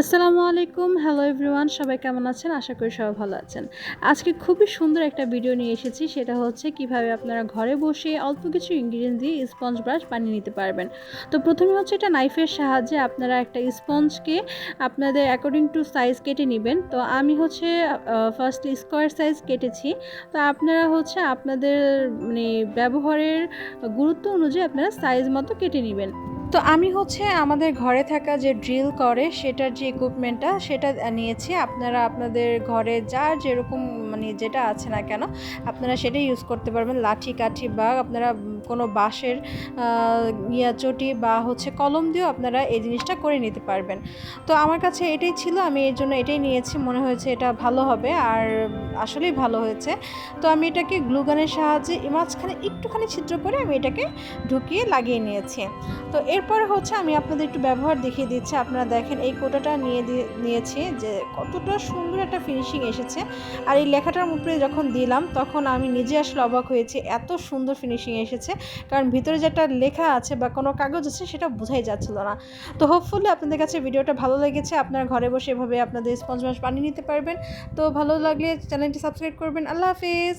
আসসালামু আলাইকুম। Hello everyone সবাই কেমন আছেন? আশা করি সবাই ভালো আছেন। আজকে খুবই সুন্দর একটা ভিডিও নিয়ে এসেছি। সেটা হচ্ছে কীভাবে আপনারা ঘরে বসে অল্প কিছু ইনগ্রিডিয়েন্ট দিয়ে স্পঞ্জ ব্রাশ বানিয়ে নিতে পারবেন। তো প্রথমে হচ্ছে এটা নাইফের সাহায্যে আপনারা একটা স্পঞ্জকে আপনাদের অ্যাকর্ডিং টু সাইজ কেটে নেবেন। তো আমি হচ্ছে ফার্স্ট স্কোয়ার সাইজ কেটেছি। তো আপনারা হচ্ছে আপনাদের মানে ব্যবহারের গুরুত্ব অনুযায়ী আপনারা সাইজ মতো কেটে নেবেন। তো আমি হচ্ছে আমাদের ঘরে থাকা যে ড্রিল করে, সেটার যে ইকুইপমেন্টটা সেটা নিয়েছি। আপনারা আপনাদের ঘরে যার যেরকম মানে যেটা আছে না কেন, আপনারা সেটাই ইউজ করতে পারবেন। লাঠি, কাঠি বা আপনারা কোনো বাঁশের ইয়া চটি বা হচ্ছে কলম দিয়েও আপনারা এই জিনিসটা করে নিতে পারবেন। তো আমার কাছে এটাই ছিল, আমি এর জন্য এটাই নিয়েছি। মনে হয়েছে এটা ভালো হবে আর আসলেই ভালো হয়েছে। তো আমি এটাকে গ্লুগানের সাহায্যে মাঝখানে একটুখানি ছিদ্র করে আমি এটাকে ঢুকিয়ে লাগিয়ে নিয়েছি। তো এরপর হচ্ছে আমি আপনাদের একটু ব্যবহার দেখিয়ে দিচ্ছি। আপনারা দেখেন এই কোটাটা নিয়ে নিয়েছি যে কতটা সুন্দর একটা ফিনিশিং এসেছে। আর এই লেখাটার উপরে যখন দিলাম, তখন আমি নিজে আসলে অবাক হয়েছি, এত সুন্দর ফিনিশিং এসেছে। কারণ ভিতরে যে একটা লেখা আছে বা কোনো কাগজ আছে, সেটা বোঝাই যাচ্ছিল না। তো হোপফুলি আপনাদের কাছে ভিডিওটা ভালো লেগেছে। আপনারা ঘরে বসে এভাবে আপনাদের স্পঞ্জ মাছ বানিয়ে নিতে পারবেন। তো ভালো লাগলে চ্যানেলটি সাবস্ক্রাইব করবেন। আল্লাহ হাফিজ!